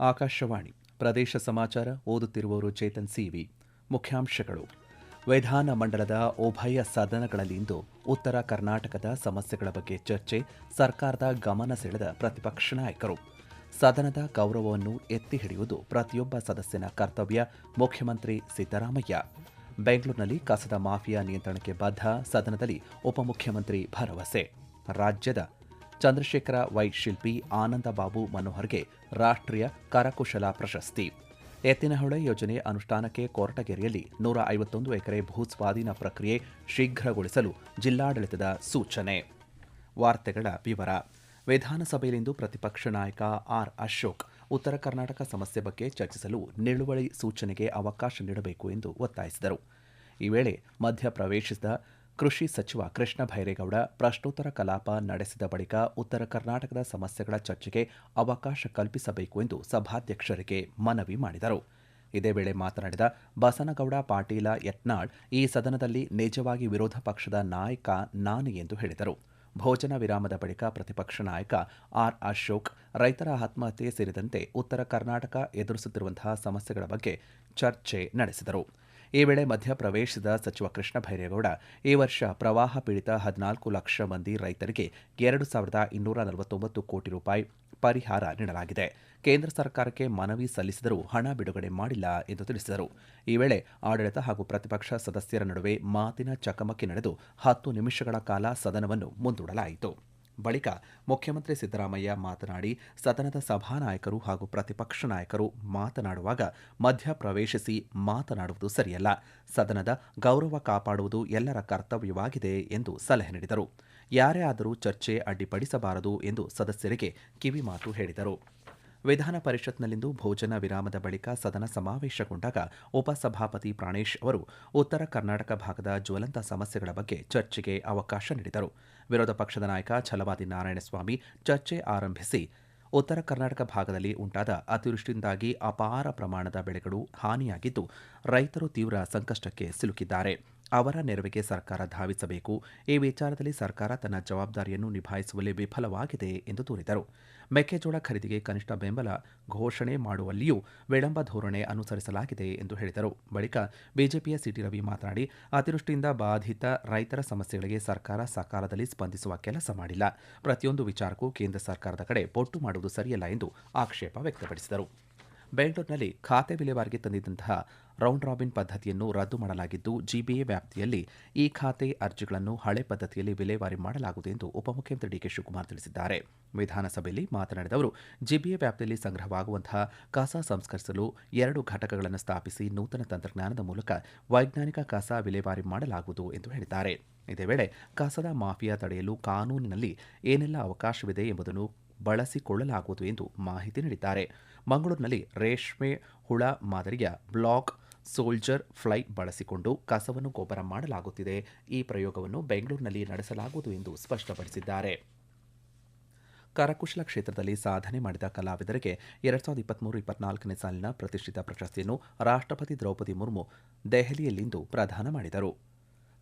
ಆಕಾಶವಾಣಿ ಪ್ರದೇಶ ಸಮಾಚಾರ ಓದುತ್ತಿರುವವರು ಚೇತನ್ ಸಿವಿ. ಮುಖ್ಯಾಂಶಗಳು. ವಿಧಾನ ಮಂಡಲದ ಉಭಯ ಸದನಗಳಲ್ಲಿಂದು ಉತ್ತರ ಕರ್ನಾಟಕದ ಸಮಸ್ಯೆಗಳ ಬಗ್ಗೆ ಚರ್ಚೆ, ಸರ್ಕಾರದ ಗಮನ ಸೆಳೆದ ಪ್ರತಿಪಕ್ಷ ನಾಯಕರು. ಸದನದ ಗೌರವವನ್ನು ಎತ್ತಿ ಹಿಡಿಯುವುದು ಪ್ರತಿಯೊಬ್ಬ ಸದಸ್ಯನ ಕರ್ತವ್ಯ, ಮುಖ್ಯಮಂತ್ರಿ ಸಿದ್ದರಾಮಯ್ಯ. ಬೆಂಗಳೂರಿನಲ್ಲಿ ಕಸದ ಮಾಫಿಯಾ ನಿಯಂತ್ರಣಕ್ಕೆ ಬದ್ಧ ಸದನದಲ್ಲಿ ಉಪಮುಖ್ಯಮಂತ್ರಿ ಭರವಸೆ. ರಾಜ್ಯದ ಚಂದ್ರಶೇಖರ ವೈ ಶಿಲ್ಪಿ ಆನಂದ ಬಾಬು ಮನೋಹರ್ಗೆ ರಾಷ್ಟ್ರೀಯ ಕರಕುಶಲ ಪ್ರಶಸ್ತಿ. ಎತ್ತಿನಹೊಳೆ ಯೋಜನೆ ಅನುಷ್ಠಾನಕ್ಕೆ ಕೊರಟಗೆರೆಯಲ್ಲಿ ನೂರ ಐವತ್ತೊಂದು ಎಕರೆ ಭೂಸ್ವಾಧೀನ ಪ್ರಕ್ರಿಯೆ ಶೀಘ್ರಗೊಳಿಸಲು ಜಿಲ್ಲಾಡಳಿತದ ಸೂಚನೆ. ವಾರ್ತೆಗಳ ವಿವರ. ವಿಧಾನಸಭೆಯಲ್ಲಿಂದು ಪ್ರತಿಪಕ್ಷ ನಾಯಕ ಆರ್ ಅಶೋಕ್ ಉತ್ತರ ಕರ್ನಾಟಕ ಸಮಸ್ಯೆ ಬಗ್ಗೆ ಚರ್ಚಿಸಲು ನಿಲುವಳಿ ಸೂಚನೆಗೆ ಅವಕಾಶ ನೀಡಬೇಕು ಎಂದು ಒತ್ತಾಯಿಸಿದರು. ಈ ವೇಳೆ ಮಧ್ಯ ಪ್ರವೇಶಿಸಿದ ಕೃಷಿ ಸಚಿವ ಕೃಷ್ಣ ಭೈರೇಗೌಡ ಪ್ರಶ್ನೋತ್ತರ ಕಲಾಪ ನಡೆಸಿದ ಬಳಿಕ ಉತ್ತರ ಕರ್ನಾಟಕದ ಸಮಸ್ಯೆಗಳ ಚರ್ಚೆಗೆ ಅವಕಾಶ ಕಲ್ಪಿಸಬೇಕು ಎಂದು ಸಭಾಧ್ಯಕ್ಷರಿಗೆ ಮನವಿ ಮಾಡಿದರು. ಇದೇ ವೇಳೆ ಮಾತನಾಡಿದ ಬಸನಗೌಡ, ಪಾಟೀಲ, ಯತ್ನಾಳ್ ಈ ಸದನದಲ್ಲಿ ನಿಜವಾಗಿ ವಿರೋಧ ಪಕ್ಷದ ನಾಯಕ ನಾನು ಎಂದು ಹೇಳಿದರು. ಭೋಜನ ವಿರಾಮದ ಬಳಿಕ ಪ್ರತಿಪಕ್ಷ ನಾಯಕ ಆರ್ ಅಶೋಕ್ ರೈತರ ಆತ್ಮಹತ್ಯೆ ಸೇರಿದಂತೆ ಉತ್ತರ ಕರ್ನಾಟಕ ಎದುರಿಸುತ್ತಿರುವಂತಹ ಸಮಸ್ಯೆಗಳ ಬಗ್ಗೆ ಚರ್ಚೆ ನಡೆಸಿದರು. ಈ ವೇಳೆ ಮಧ್ಯಪ್ರವೇಶಿಸಿದ ಸಚಿವ ಕೃಷ್ಣ ಭೈರೇಗೌಡ, ಈ ವರ್ಷ ಪ್ರವಾಹ ಪೀಡಿತ ಹದಿನಾಲ್ಕು ಲಕ್ಷ ಮಂದಿ ರೈತರಿಗೆ ಎರಡು ಸಾವಿರದ ಇನ್ನೂರ ನಲವತ್ತೊಂಬತ್ತು ಕೋಟಿ ರೂಪಾಯಿ ಪರಿಹಾರ ನೀಡಲಾಗಿದೆ. ಕೇಂದ್ರ ಸರ್ಕಾರಕ್ಕೆ ಮನವಿ ಸಲ್ಲಿಸಿದರೂ ಹಣ ಬಿಡುಗಡೆ ಮಾಡಿಲ್ಲ ಎಂದು ತಿಳಿಸಿದರು. ಈ ವೇಳೆ ಆಡಳಿತ ಹಾಗೂ ಪ್ರತಿಪಕ್ಷ ಸದಸ್ಯರ ನಡುವೆ ಮಾತಿನ ಚಕಮಕಿ ನಡೆದು ಹತ್ತು ನಿಮಿಷಗಳ ಕಾಲ ಸದನವನ್ನು ಮುಂದೂಡಲಾಯಿತು. ಬಳಿಕ ಮುಖ್ಯಮಂತ್ರಿ ಸಿದ್ದರಾಮಯ್ಯ ಮಾತನಾಡಿ, ಸದನದ ಸಭಾನಾಯಕರು ಹಾಗೂ ಪ್ರತಿಪಕ್ಷ ನಾಯಕರು ಮಾತನಾಡುವಾಗ ಮಧ್ಯ ಪ್ರವೇಶಿಸಿ ಮಾತನಾಡುವುದು ಸರಿಯಲ್ಲ. ಸದನದ ಗೌರವ ಕಾಪಾಡುವುದು ಎಲ್ಲರ ಕರ್ತವ್ಯವಾಗಿದೆ ಎಂದು ಸಲಹೆ ನೀಡಿದರು. ಯಾರೇ ಆದರೂ ಚರ್ಚೆ ಅಡ್ಡಿಪಡಿಸಬಾರದು ಎಂದು ಸದಸ್ಯರಿಗೆ ಕಿವಿಮಾತು ಹೇಳಿದರು. ವಿಧಾನ ಪರಿಷತ್ನಲ್ಲಿಂದು ಭೋಜನ ವಿರಾಮದ ಬಳಿಕ ಸದನ ಸಮಾವೇಶಗೊಂಡಾಗ ಉಪಸಭಾಪತಿ ಪ್ರಾಣೇಶ್ ಅವರು ಉತ್ತರ ಕರ್ನಾಟಕ ಭಾಗದ ಜ್ವಲಂತ ಸಮಸ್ಯೆಗಳ ಬಗ್ಗೆ ಚರ್ಚೆಗೆ ಅವಕಾಶ ನೀಡಿದರು. ವಿರೋಧ ಪಕ್ಷದ ನಾಯಕ ಛಲವಾದಿ ನಾರಾಯಣಸ್ವಾಮಿ ಚರ್ಚೆ ಆರಂಭಿಸಿ, ಉತ್ತರ ಕರ್ನಾಟಕ ಭಾಗದಲ್ಲಿ ಉಂಟಾದ ಅತಿವೃಷ್ಟಿಯಿಂದಾಗಿ ಅಪಾರ ಪ್ರಮಾಣದ ಬೆಳೆಗಳು ಹಾನಿಯಾಗಿದ್ದು, ರೈತರು ತೀವ್ರ ಸಂಕಷ್ಟಕ್ಕೆ ಸಿಲುಕಿದ್ದಾರೆ. ಅವರ ನೆರವಿಗೆ ಸರ್ಕಾರ ಧಾವಿಸಬೇಕು. ಈ ವಿಚಾರದಲ್ಲಿ ಸರ್ಕಾರ ತನ್ನ ಜವಾಬ್ದಾರಿಯನ್ನು ನಿಭಾಯಿಸುವಲ್ಲಿ ವಿಫಲವಾಗಿದೆ ಎಂದು ದೂರಿದರು. ಮೆಕ್ಕೆಜೋಳ ಖರೀದಿಗೆ ಕನಿಷ್ಠ ಬೆಂಬಲ ಘೋಷಣೆ ಮಾಡುವಲ್ಲಿಯೂ ವಿಳಂಬ ಧೋರಣೆ ಅನುಸರಿಸಲಾಗಿದೆ ಎಂದು ಹೇಳಿದರು. ಬಳಿಕ ಬಿಜೆಪಿಯ ಸಿಟಿ ರವಿ ಮಾತನಾಡಿ, ಅತಿವೃಷ್ಟಿಯಿಂದ ಬಾಧಿತ ರೈತರ ಸಮಸ್ಯೆಗಳಿಗೆ ಸರ್ಕಾರ ಸಕಾಲದಲ್ಲಿ ಸ್ಪಂದಿಸುವ ಕೆಲಸ ಮಾಡಿಲ್ಲ. ಪ್ರತಿಯೊಂದು ವಿಚಾರಕ್ಕೂ ಕೇಂದ್ರ ಸರ್ಕಾರದ ಕಡೆ ಬೊಟ್ಟು ಮಾಡುವುದು ಸರಿಯಲ್ಲ ಎಂದು ಆಕ್ಷೇಪ ವ್ಯಕ್ತಪಡಿಸಿದರು. ಬೆಂಗಳೂರಿನಲ್ಲಿ ಖಾತೆ ವಿಲೇವಾರಿಗೆ ತಂದಿದ್ದಂತಹ ರೌಂಡ್ ರಾಬಿನ್ ಪದ್ಧತಿಯನ್ನು ರದ್ದು ಮಾಡಲಾಗಿದ್ದು, ಜಿಬಿಎ ವ್ಯಾಪ್ತಿಯಲ್ಲಿ ಈ ಖಾತೆ ಅರ್ಜಿಗಳನ್ನು ಹಳೆ ಪದ್ಧತಿಯಲ್ಲಿ ವಿಲೇವಾರಿ ಮಾಡಲಾಗುವುದು ಎಂದು ಉಪಮುಖ್ಯಮಂತ್ರಿ ಡಿಕೆ ಶಿವಕುಮಾರ್ ತಿಳಿಸಿದ್ದಾರೆ. ವಿಧಾನಸಭೆಯಲ್ಲಿ ಮಾತನಾಡಿದ ಅವರು, ಜಿಬಿಎ ವ್ಯಾಪ್ತಿಯಲ್ಲಿ ಸಂಗ್ರಹವಾಗುವಂತಹ ಕಸ ಸಂಸ್ಕರಿಸಲು ಎರಡು ಘಟಕಗಳನ್ನು ಸ್ಥಾಪಿಸಿ ನೂತನ ತಂತ್ರಜ್ಞಾನದ ಮೂಲಕ ವೈಜ್ಞಾನಿಕ ಕಸ ವಿಲೇವಾರಿ ಮಾಡಲಾಗುವುದು ಎಂದು ಹೇಳಿದ್ದಾರೆ. ಇದೇ ವೇಳೆ ಕಸದ ಮಾಫಿಯಾ ತಡೆಯಲು ಕಾನೂನಿನಲ್ಲಿ ಏನೆಲ್ಲ ಅವಕಾಶವಿದೆ ಎಂಬುದನ್ನು ಬಳಸಿಕೊಳ್ಳಲಾಗುವುದು ಎಂದು ಮಾಹಿತಿ ನೀಡಿದ್ದಾರೆ. ಮಂಗಳೂರಿನಲ್ಲಿ ರೇಷ್ಮೆ ಹುಳ ಮಾದರಿಯ ಬ್ಲಾಕ್ ಸೋಲ್ಜರ್ ಫ್ಲೈ ಬಳಸಿಕೊಂಡು ಕಸವನ್ನು ಗೊಬ್ಬರ ಮಾಡಲಾಗುತ್ತಿದೆ. ಈ ಪ್ರಯೋಗವನ್ನು ಬೆಂಗಳೂರಿನಲ್ಲಿ ನಡೆಸಲಾಗುವುದು ಎಂದು ಸ್ಪಷ್ಟಪಡಿಸಿದ್ದಾರೆ. ಕರಕುಶಲ ಕ್ಷೇತ್ರದಲ್ಲಿ ಸಾಧನೆ ಮಾಡಿದ ಕಲಾವಿದರಿಗೆ ಎರಡ್ ಸಾವಿರದ ಇಪ್ಪತ್ಮೂರು ಇಪ್ಪತ್ನಾಲ್ಕನೇ ಸಾಲಿನ ಪ್ರತಿಷ್ಠಿತ ಪ್ರಶಸ್ತಿಯನ್ನು ರಾಷ್ಟ್ರಪತಿ ದ್ರೌಪದಿ ಮುರ್ಮು ದೆಹಲಿಯಲ್ಲಿಂದು ಪ್ರದಾನ ಮಾಡಿದರು.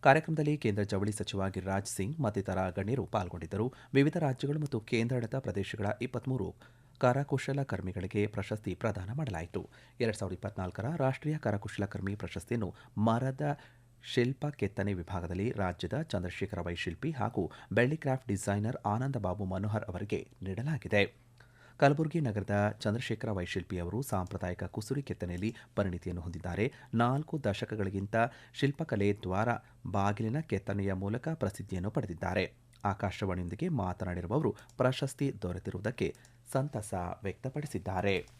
ಕಾರ್ಯಕ್ರಮದಲ್ಲಿ ಕೇಂದ್ರ ಜವಳಿ ಸಚಿವ ಗಿರಿರಾಜ್ ಸಿಂಗ್ ಮತ್ತಿತರ ಗಣ್ಯರು ಪಾಲ್ಗೊಂಡಿದ್ದರು. ವಿವಿಧ ರಾಜ್ಯಗಳು ಮತ್ತು ಕೇಂದ್ರಾಡಳಿತ ಪ್ರದೇಶಗಳ ಇಪ್ಪತ್ಮೂರು ಕರಕುಶಲ ಕರ್ಮಿಗಳಿಗೆ ಪ್ರಶಸ್ತಿ ಪ್ರದಾನ ಮಾಡಲಾಯಿತು. ಎರಡ್ ಸಾವಿರದ ಇಪ್ಪತ್ನಾಲ್ಕರ ರಾಷ್ಟ್ರೀಯ ಕರಕುಶಲಕರ್ಮಿ ಪ್ರಶಸ್ತಿಯನ್ನು ಮರದ ಶಿಲ್ಪ ಕೆತ್ತನೆ ವಿಭಾಗದಲ್ಲಿ ರಾಜ್ಯದ ಚಂದ್ರಶೇಖರ ವೈಶಿಲ್ಪಿ ಹಾಗೂ ಬೆಳ್ಳಿ ಕ್ರಾಫ್ಟ್ ಡಿಸೈನರ್ ಆನಂದಬಾಬು ಮನೋಹರ್ ಅವರಿಗೆ ನೀಡಲಾಗಿದೆ. ಕಲಬುರಗಿ ನಗರದ ಚಂದ್ರಶೇಖರ ವೈಶಿಲ್ಪಿ ಅವರು ಸಾಂಪ್ರದಾಯಿಕ ಕುಸುರಿ ಕೆತ್ತನೆಯಲ್ಲಿ ಪರಿಣಿತಿಯನ್ನು ಹೊಂದಿದ್ದಾರೆ. ನಾಲ್ಕು ದಶಕಗಳಿಗಿಂತ ಶಿಲ್ಪಕಲೆ ದ್ವಾರ ಬಾಗಿಲಿನ ಕೆತ್ತನೆಯ ಮೂಲಕ ಪ್ರಸಿದ್ಧಿಯನ್ನು ಪಡೆದಿದ್ದಾರೆ. ಆಕಾಶವಾಣಿಯೊಂದಿಗೆ ಮಾತನಾಡಿರುವವರು ಪ್ರಶಸ್ತಿ ದೊರೆತಿರುವುದಕ್ಕೆ ಸಂತಸ ವ್ಯಕ್ತಪಡಿಸಿದ್ದಾರೆ.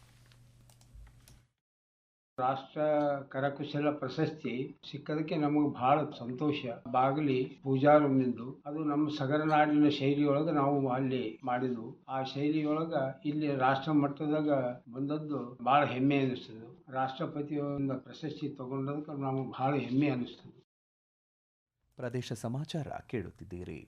ರಾಷ್ಟ್ರ ಕರಕುಶಲ ಪ್ರಶಸ್ತಿ ಸಿಕ್ಕದಕ್ಕೆ ನಮಗೆ ಬಹಳ ಸಂತೋಷ. ಬಾಗಲಿ ಪೂಜಾರಮ್ಮಿಂದು ಅದು ನಮ್ಮ ಸಗರ ನಾಡಿನ ಶೈಲಿಯೊಳಗ ನಾವು ಅಲ್ಲಿ ಮಾಡಿದ್ವು ಆ ಶೈಲಿಯೊಳಗ ಇಲ್ಲಿ ರಾಷ್ಟ್ರ ಮಟ್ಟದಾಗ ಬಂದದ್ದು ಬಹಳ ಹೆಮ್ಮೆ ಅನಿಸ್ತದೆ. ರಾಷ್ಟ್ರಪತಿ ಒಂದು ಪ್ರಶಸ್ತಿ ತಗೊಂಡದಕ್ಕೆ ನಮಗೆ ಬಹಳ ಹೆಮ್ಮೆ ಅನಿಸ್ತದೆ. ಪ್ರದೇಶ ಸಮಾಚಾರ ಕೇಳುತ್ತಿದ್ದೀರಿ.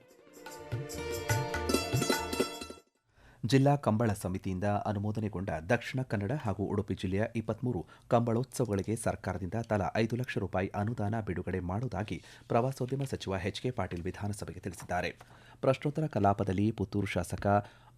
ಜಿಲ್ಲಾ ಕಂಬಳ ಸಮಿತಿಯಿಂದ ಅನುಮೋದನೆಗೊಂಡ ದಕ್ಷಿಣ ಕನ್ನಡ ಹಾಗೂ ಉಡುಪಿ ಜಿಲ್ಲೆಯ ಇಪ್ಪತ್ಮೂರು ಕಂಬಳೋತ್ಸವಗಳಿಗೆ ಸರ್ಕಾರದಿಂದ ತಲಾ ಐದು ಲಕ್ಷ ರೂಪಾಯಿ ಅನುದಾನ ಬಿಡುಗಡೆ ಮಾಡುವುದಾಗಿ ಪ್ರವಾಸೋದ್ಯಮ ಸಚಿವ ಎಚ್ ಕೆ ಪಾಟೀಲ್ ವಿಧಾನಸಭೆಗೆ ತಿಳಿಸಿದ್ದಾರೆ. ಪ್ರಶ್ನೋತ್ತರ ಕಲಾಪದಲ್ಲಿ ಪುತ್ತೂರು ಶಾಸಕ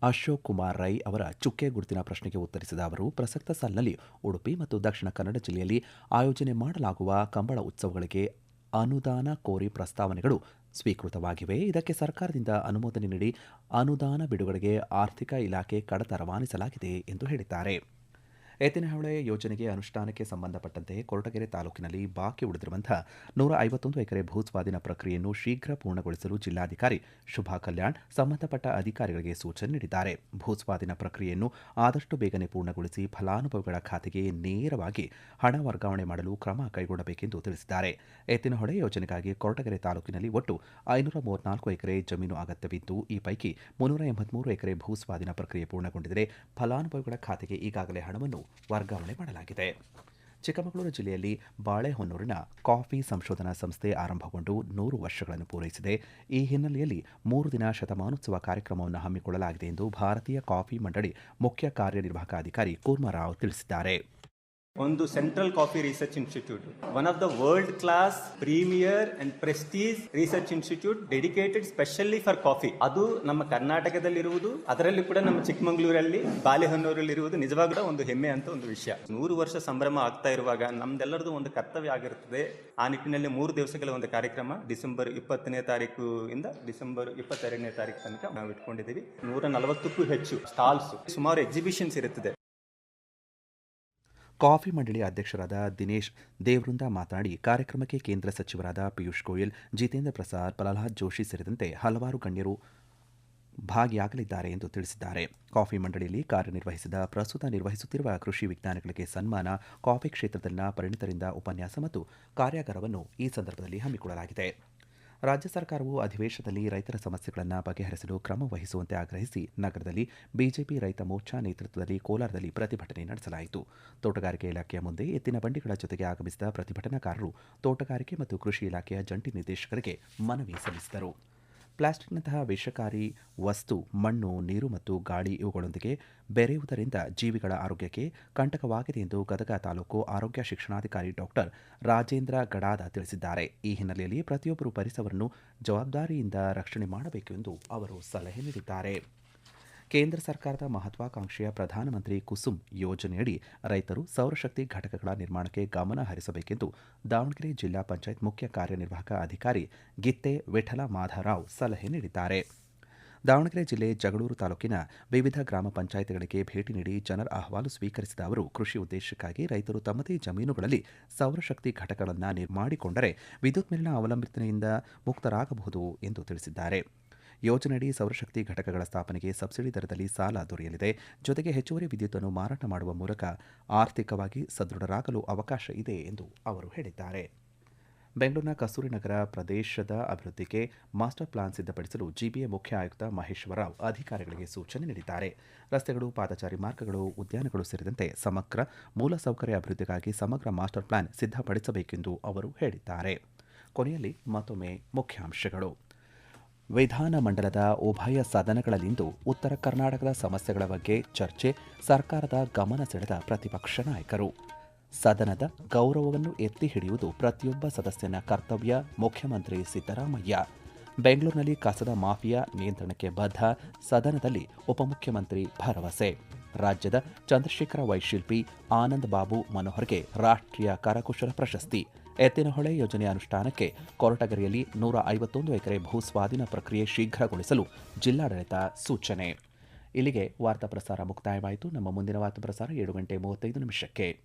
ಅಶೋಕ್ ಕುಮಾರ್ ರೈ ಅವರ ಚುಕ್ಕೆ ಗುರುತಿನ ಪ್ರಶ್ನೆಗೆ ಉತ್ತರಿಸಿದ ಅವರು, ಪ್ರಸಕ್ತ ಸಾಲಿನಲ್ಲಿ ಉಡುಪಿ ಮತ್ತು ದಕ್ಷಿಣ ಕನ್ನಡ ಜಿಲ್ಲೆಯಲ್ಲಿ ಆಯೋಜನೆ ಮಾಡಲಾಗುವ ಕಂಬಳ ಉತ್ಸವಗಳಿಗೆ ಅನುದಾನ ಕೋರಿ ಪ್ರಸ್ತಾವನೆಗಳು ಸ್ವೀಕೃತವಾಗಿವೆ. ಇದಕ್ಕೆ ಸರ್ಕಾರದಿಂದ ಅನುಮೋದನೆ ನೀಡಿ ಅನುದಾನ ಬಿಡುಗಡೆಗೆ ಆರ್ಥಿಕ ಇಲಾಖೆ ಕಡತ ರವಾನಿಸಲಾಗಿದೆ ಎಂದು ಹೇಳಿದ್ದಾರೆ. ಎತ್ತಿನಹೊಳೆ ಯೋಜನೆಗೆ ಅನುಷ್ಠಾನಕ್ಕೆ ಸಂಬಂಧಪಟ್ಟಂತೆ ಕೊರಟಗೆರೆ ತಾಲೂಕಿನಲ್ಲಿ ಬಾಕಿ ಉಳಿದಿರುವಂತಹ ನೂರ ಐವತ್ತೊಂದು ಎಕರೆ ಭೂಸ್ವಾಧೀನ ಪ್ರಕ್ರಿಯೆಯನ್ನು ಶೀಘ್ರ ಪೂರ್ಣಗೊಳಿಸಲು ಜಿಲ್ಲಾಧಿಕಾರಿ ಶುಭಾ ಕಲ್ಯಾಣ್ ಸಂಬಂಧಪಟ್ಟ ಅಧಿಕಾರಿಗಳಿಗೆ ಸೂಚನೆ ನೀಡಿದ್ದಾರೆ. ಭೂಸ್ವಾಧೀನ ಪ್ರಕ್ರಿಯೆಯನ್ನು ಆದಷ್ಟು ಬೇಗನೆ ಪೂರ್ಣಗೊಳಿಸಿ ಫಲಾನುಭವಿಗಳ ಖಾತೆಗೆ ನೇರವಾಗಿ ಹಣ ವರ್ಗಾವಣೆ ಮಾಡಲು ಕ್ರಮ ಕೈಗೊಳ್ಳಬೇಕೆಂದು ತಿಳಿಸಿದ್ದಾರೆ. ಎತ್ತಿನಹೊಳೆ ಯೋಜನೆಗಾಗಿ ಕೊರಟಗೆರೆ ತಾಲೂಕಿನಲ್ಲಿ ಒಟ್ಟು ಐನೂರ ಮೂವತ್ನಾಲ್ಕು ಎಕರೆ ಜಮೀನು ಅಗತ್ಯವಿದ್ದು, ಈ ಪೈಕಿ ಮುನ್ನೂರ ಎಂಬತ್ಮೂರು ಎಕರೆ ಭೂಸ್ವಾಧೀನ ಪ್ರಕ್ರಿಯೆ ಪೂರ್ಣಗೊಂಡಿದ್ದರೆ ಫಲಾನುಭವಿಗಳ ಖಾತೆಗೆ ಈಗಾಗಲೇ ಹಣವನ್ನು ವರ್ಗಾವಣೆ ಮಾಡಲಾಗಿದೆ. ಚಿಕ್ಕಮಗಳೂರು ಜಿಲ್ಲೆಯಲ್ಲಿ ಬಾಳೆಹೊನ್ನೂರಿನ ಕಾಫಿ ಸಂಶೋಧನಾ ಸಂಸ್ಥೆ ಆರಂಭಗೊಂಡು ನೂರು ವರ್ಷಗಳನ್ನು ಪೂರೈಸಿದೆ. ಈ ಹಿನ್ನೆಲೆಯಲ್ಲಿ ಮೂರು ದಿನ ಶತಮಾನೋತ್ಸವ ಕಾರ್ಯಕ್ರಮವನ್ನು ಹಮ್ಮಿಕೊಳ್ಳಲಾಗಿದೆ ಎಂದು ಭಾರತೀಯ ಕಾಫಿ ಮಂಡಳಿ ಮುಖ್ಯ ಕಾರ್ಯನಿರ್ವಾಹಕ ಅಧಿಕಾರಿ ಕೂರ್ಮಾರಾವ್ ತಿಳಿಸಿದ್ದಾರೆ. ಒಂದು central coffee research institute one of the world class premier and prestige research institute dedicated specially for coffee ಅದು ನಮ್ಮ ಕರ್ನಾಟಕದಲ್ಲಿರುವುದು, ಅದರಲ್ಲಿ ಕೂಡ ನಮ್ಮ ಚಿಕ್ಕಮಗಳೂರಲ್ಲಿ ಬಾಲೆಹೊನ್ನೂರಲ್ಲಿರುವುದು ನಿಜವಾಗ್ಲೂ ಒಂದು ಹೆಮ್ಮೆ ಅಂತ ಒಂದು ವಿಷಯ. ನೂರು ವರ್ಷ ಸಂಭ್ರಮ ಆಗ್ತಾ ಇರುವಾಗ ನಮ್ದೆಲ್ಲರದು ಒಂದು ಕರ್ತವ್ಯ ಆಗಿರುತ್ತದೆ ಆ ನಿಟ್ಟಿನಲ್ಲಿ ಮೂರು ದಿವಸಗಳ ಒಂದು ಕಾರ್ಯಕ್ರಮ ಡಿಸೆಂಬರ್ ಇಪ್ಪತ್ತನೇ ತಾರೀಕು ಇಂದ ಡಿಸೆಂಬರ್ ಇಪ್ಪತ್ತೆರಡನೇ ತಾರೀಕು ತನಕ ನಾವು ಇಟ್ಕೊಂಡಿದ್ದೀವಿ ನೂರ ನಲವತ್ತಕ್ಕೂ ಹೆಚ್ಚು ಸ್ಟಾಲ್ಸ್ ಸುಮಾರು ಎಕ್ಸಿಬಿಷನ್ಸ್ ಇರುತ್ತದೆ. ಕಾಫಿ ಮಂಡಳಿ ಅಧ್ಯಕ್ಷರಾದ ದಿನೇಶ್ ದೇವೃಂದ ಮಾತನಾಡಿ, ಕಾರ್ಯಕ್ರಮಕ್ಕೆ ಕೇಂದ್ರ ಸಚಿವರಾದ ಪಿಯೂಷ್ ಗೋಯಲ್, ಜಿತೇಂದ್ರ ಪ್ರಸಾದ್, ಪ್ರಹ್ಲಾದ್ ಜೋಶಿ ಸೇರಿದಂತೆ ಹಲವಾರು ಗಣ್ಯರು ಭಾಗಿಯಾಗಲಿದ್ದಾರೆ ಎಂದು ತಿಳಿಸಿದ್ದಾರೆ. ಕಾಫಿ ಮಂಡಳಿಯಲ್ಲಿ ಕಾರ್ಯನಿರ್ವಹಿಸಿದ, ಪ್ರಸ್ತುತ ನಿರ್ವಹಿಸುತ್ತಿರುವ ಕೃಷಿ ವಿಜ್ಞಾನಿಗಳಿಗೆ ಸನ್ಮಾನ, ಕಾಫಿ ಕ್ಷೇತ್ರದಲ್ಲಿನ ಪರಿಣಿತರಿಂದ ಉಪನ್ಯಾಸ ಮತ್ತು ಕಾರ್ಯಾಗಾರವನ್ನು ಈ ಸಂದರ್ಭದಲ್ಲಿ ಹಮ್ಮಿಕೊಳ್ಳಲಾಗಿದೆ. ರಾಜ್ಯ ಸರ್ಕಾರವು ಅಧಿವೇಶನದಲ್ಲಿ ರೈತರ ಸಮಸ್ಯೆಗಳನ್ನು ಬಗೆಹರಿಸಲು ಕ್ರಮ ವಹಿಸುವಂತೆ ಆಗ್ರಹಿಸಿ ನಗರದಲ್ಲಿ ಬಿಜೆಪಿ ರೈತ ಮೋರ್ಚಾ ನೇತೃತ್ವದಲ್ಲಿ ಕೋಲಾರದಲ್ಲಿ ಪ್ರತಿಭಟನೆ ನಡೆಸಲಾಯಿತು. ತೋಟಗಾರಿಕೆ ಇಲಾಖೆಯ ಮುಂದೆ ಎತ್ತಿನ ಬಂಡಿಗಳ ಜೊತೆಗೆ ಆಗಮಿಸಿದ ಪ್ರತಿಭಟನಾಕಾರರು ತೋಟಗಾರಿಕೆ ಮತ್ತು ಕೃಷಿ ಇಲಾಖೆಯ ಜಂಟಿ ನಿರ್ದೇಶಕರಿಗೆ ಮನವಿ ಸಲ್ಲಿಸಿದರು. ಪ್ಲಾಸ್ಟಿಕ್ನಂತಹ ವಿಷಕಾರಿ ವಸ್ತು, ಮಣ್ಣು, ನೀರು ಮತ್ತು ಗಾಳಿ ಇವುಗಳೊಂದಿಗೆ ಬೆರೆಯುವುದರಿಂದ ಜೀವಿಗಳ ಆರೋಗ್ಯಕ್ಕೆ ಕಂಟಕವಾಗಿದೆ ಎಂದು ಗದಗ ತಾಲೂಕು ಆರೋಗ್ಯ ಶಿಕ್ಷಣಾಧಿಕಾರಿ ಡಾಕ್ಟರ್ ರಾಜೇಂದ್ರ ಗಡಾದ ತಿಳಿಸಿದ್ದಾರೆ. ಈ ಹಿನ್ನೆಲೆಯಲ್ಲಿ ಪ್ರತಿಯೊಬ್ಬರು ಪರಿಸರವನ್ನು ಜವಾಬ್ದಾರಿಯಿಂದ ರಕ್ಷಣೆ ಮಾಡಬೇಕು ಎಂದು ಅವರು ಸಲಹೆ ನೀಡಿದ್ದಾರೆ. ಕೇಂದ್ರ ಸರ್ಕಾರದ ಮಹತ್ವಾಕಾಂಕ್ಷೆಯ ಪ್ರಧಾನಮಂತ್ರಿ ಕುಸುಮ್ ಯೋಜನೆಯಡಿ ರೈತರು ಸೌರಶಕ್ತಿ ಘಟಕಗಳ ನಿರ್ಮಾಣಕ್ಕೆ ಗಮನ ಹರಿಸಬೇಕೆಂದು ದಾವಣಗೆರೆ ಜಿಲ್ಲಾ ಪಂಚಾಯತ್ ಮುಖ್ಯ ಕಾರ್ಯನಿರ್ವಾಹಕ ಅಧಿಕಾರಿ ಗಿತ್ತೆ ವಿಠಲ ಮಾಧಾರಾವ್ ಸಲಹೆ ನೀಡಿದ್ದಾರೆ. ದಾವಣಗೆರೆ ಜಿಲ್ಲೆ ಜಗಳೂರು ತಾಲೂಕಿನ ವಿವಿಧ ಗ್ರಾಮ ಪಂಚಾಯತ್ಗಳಿಗೆ ಭೇಟಿ ನೀಡಿ ಜನರ ಅಹವಾಲು ಸ್ವೀಕರಿಸಿದ ಅವರು, ಕೃಷಿ ಉದ್ದೇಶಕ್ಕಾಗಿ ರೈತರು ತಮ್ಮದೇ ಜಮೀನುಗಳಲ್ಲಿ ಸೌರಶಕ್ತಿ ಘಟಕಗಳನ್ನು ನಿರ್ಮಾಡಿಕೊಂಡರೆ ವಿದ್ಯುತ್ ಮೇಲಿನ ಅವಲಂಬಿತನೆಯಿಂದ ಮುಕ್ತರಾಗಬಹುದು ಎಂದು ತಿಳಿಸಿದ್ದಾರೆ. ಯೋಜನೆಯಡಿ ಸೌರಶಕ್ತಿ ಘಟಕಗಳ ಸ್ಥಾಪನೆಗೆ ಸಬ್ಸಿಡಿ ದರದಲ್ಲಿ ಸಾಲ ದೊರೆಯಲಿದೆ. ಜೊತೆಗೆ ಹೆಚ್ಚುವರಿ ವಿದ್ಯುತ್ತನ್ನು ಮಾರಾಟ ಮಾಡುವ ಮೂಲಕ ಆರ್ಥಿಕವಾಗಿ ಸದೃಢರಾಗಲು ಅವಕಾಶ ಇದೆ ಎಂದು ಅವರು ಹೇಳಿದ್ದಾರೆ. ಬೆಂಗಳೂರಿನ ಕಸ್ತೂರಿ ನಗರ ಪ್ರದೇಶದ ಅಭಿವೃದ್ಧಿಗೆ ಮಾಸ್ಟರ್ ಪ್ಲಾನ್ ಸಿದ್ಧಪಡಿಸಲು ಜಿಬಿಎ ಮುಖ್ಯ ಆಯುಕ್ತ ಮಹೇಶ್ವರರಾವ್ ಅಧಿಕಾರಿಗಳಿಗೆ ಸೂಚನೆ ನೀಡಿದ್ದಾರೆ. ರಸ್ತೆಗಳು, ಪಾದಚಾರಿ ಮಾರ್ಗಗಳು, ಉದ್ಯಾನಗಳು ಸೇರಿದಂತೆ ಸಮಗ್ರ ಮೂಲಸೌಕರ್ಯ ಅಭಿವೃದ್ಧಿಗಾಗಿ ಸಮಗ್ರ ಮಾಸ್ಟರ್ ಪ್ಲಾನ್ ಸಿದ್ಧಪಡಿಸಬೇಕೆಂದು ಅವರು ಹೇಳಿದ್ದಾರೆ. ಕೊನೆಯಲ್ಲಿ ಮತ್ತೊಮ್ಮೆ ಮುಖ್ಯಾಂಶಗಳು. ವಿಧಾನಮಂಡಲದ ಉಭಯ ಸದನಗಳಲ್ಲಿಂದು ಉತ್ತರ ಕರ್ನಾಟಕದ ಸಮಸ್ಯೆಗಳ ಬಗ್ಗೆ ಚರ್ಚೆ, ಸರ್ಕಾರದ ಗಮನ ಸೆಳೆದ ಪ್ರತಿಪಕ್ಷ ನಾಯಕರು. ಸದನದ ಗೌರವವನ್ನು ಎತ್ತಿ ಹಿಡಿಯುವುದು ಪ್ರತಿಯೊಬ್ಬ ಸದಸ್ಯನ ಕರ್ತವ್ಯ, ಮುಖ್ಯಮಂತ್ರಿ ಸಿದ್ದರಾಮಯ್ಯ. ಬೆಂಗಳೂರಿನಲ್ಲಿ ಕಸದ ಮಾಫಿಯಾ ನಿಯಂತ್ರಣಕ್ಕೆ ಬದ್ಧ ಸದನದಲ್ಲಿ ಉಪಮುಖ್ಯಮಂತ್ರಿ ಭರವಸೆ. ರಾಜ್ಯದ ಚಂದ್ರಶೇಖರ ವೈಶಿಲ್ಪಿ, ಆನಂದ್ ಬಾಬು ಮನೋಹರ್ಗೆ ರಾಷ್ಟ್ರೀಯ ಕರಕುಶಲ ಪ್ರಶಸ್ತಿ. ಎತ್ತಿನಹೊಳೆ ಯೋಜನೆ ಅನುಷ್ಠಾನಕ್ಕೆ ಕೊರಟಗೆರೆಯಲ್ಲಿ ನೂರ ಐವತ್ತೊಂದು ಎಕರೆ ಭೂ ಸ್ವಾಧೀನ ಪ್ರಕ್ರಿಯೆ ಶೀಘ್ರಗೊಳಿಸಲು ಜಿಲ್ಲಾಡಳಿತ ಸೂಚನೆ. ಇಲ್ಲಿಗೆ ವಾರ್ತಾ ಪ್ರಸಾರ ಮುಕ್ತಾಯವಾಯಿತು. ನಮ್ಮ ಮುಂದಿನ ವಾರ್ತಾ ಪ್ರಸಾರ ಏಳು ಗಂಟೆ ಮೂವತ್ತೈದು ನಿಮಿಷಕ್ಕೆ.